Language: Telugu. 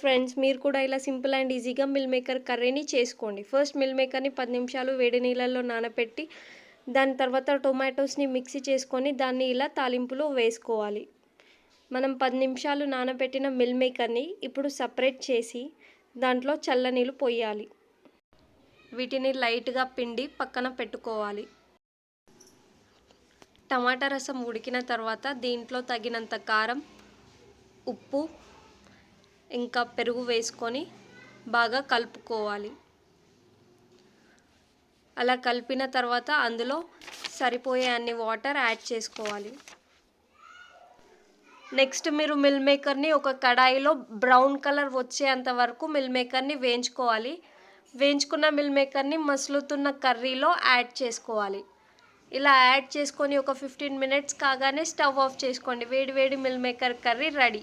ఫ్రెండ్స్ మీరు కూడా ఇలా సింపుల్ అండ్ ఈజీగా మిల్ మేకర్ కర్రీని చేసుకోండి. ఫస్ట్ మిల్ మేకర్ని పది నిమిషాలు వేడి నీళ్ళల్లో నానబెట్టి దాని తర్వాత టొమాటోస్ని మిక్సీ చేసుకొని దాన్ని ఇలా తాలింపులో వేసుకోవాలి. మనం పది నిమిషాలు నానబెట్టిన మిల్ మేకర్ని ఇప్పుడు సపరేట్ చేసి దాంట్లో చల్లనీళ్ళు పోయాలి. వీటిని లైట్గా పిండి పక్కన పెట్టుకోవాలి. టమాటా రసం ఉడికిన తర్వాత దీంట్లో తగినంత కారం ఉప్పు ఇంకా పెరుగు వేసుకొని బాగా కలుపుకోవాలి. అలా కలిపిన తర్వాత అందులో సరిపోయే అన్ని వాటర్ యాడ్ చేసుకోవాలి. నెక్స్ట్ మీరు మిల్ మేకర్ని ఒక కడాయిలో బ్రౌన్ కలర్ వచ్చేంత వరకు మిల్ మేకర్ని వేయించుకోవాలి. వేయించుకున్న మిల్ మేకర్ని మసులుతున్న కర్రీలో యాడ్ చేసుకోవాలి. ఇలా యాడ్ చేసుకొని ఒక ఫిఫ్టీన్ మినిట్స్ కాగానే స్టవ్ ఆఫ్ చేసుకోండి. వేడి వేడి meal maker curry ready.